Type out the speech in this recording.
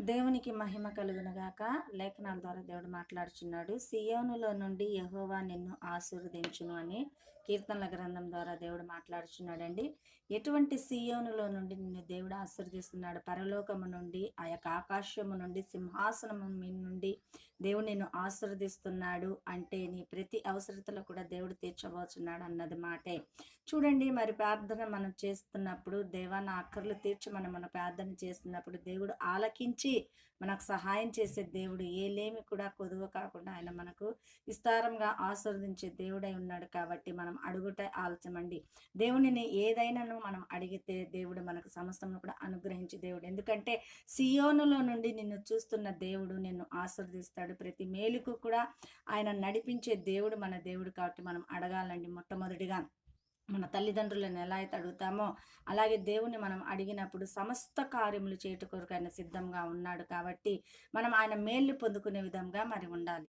దేవునికి మహిమ కలుగునగాక లేఖనాల ద్వారా దేవుడు మాట్లాడుచున్నాడు. సియోనులో నుండి యహోవా నిన్ను ఆశీర్వదించును అని కీర్తనల గ్రంథం ద్వారా దేవుడు మాట్లాడుచున్నాడండి. ఎటువంటి సియోనులో నుండి నిన్ను దేవుడు ఆశీర్దిస్తున్నాడు పరలోకము నుండి ఆ యొక్క ఆకాశము నుండి సింహాసనము మీ నుండి దేవుడు నిన్ను ఆశీర్వదిస్తున్నాడు అంటే నీ ప్రతి అవసరతలో కూడా దేవుడు తీర్చబోతున్నాడు అన్నది మాటే. చూడండి మరి ప్రార్థన మనం చేస్తున్నప్పుడు దేవా నా అక్కర్లు మనం మన ప్రార్థన చేస్తున్నప్పుడు దేవుడు ఆలకించి మనకు సహాయం చేసే దేవుడు ఏలేమి కూడా కొదువ కాకుండా ఆయన మనకు విస్తారంగా ఆశీర్వదించే దేవుడై ఉన్నాడు కాబట్టి మనం అడుగుట ఆలచమండి దేవునిని ఏదైనాను మనం అడిగితే దేవుడు మనకు సమస్తము కూడా అనుగ్రహించే దేవుడు. ఎందుకంటే సియోనులో నుండి నిన్ను చూస్తున్న దేవుడు నిన్ను ఆస్వాదిస్తాడు ప్రతి మేలుకు కూడా ఆయన నడిపించే దేవుడు మన దేవుడు కాబట్టి మనం అడగాలండి మొట్టమొదటిగా. మన తల్లిదండ్రులను ఎలా అయితే అడుగుతామో అలాగే దేవుని మనం అడిగినప్పుడు సమస్త కార్యములు చేయట కొరకు ఆయన సిద్ధంగా ఉన్నాడు కాబట్టి మనం ఆయన మేళ్ళు పొందుకునే విధంగా మరి ఉండాలి.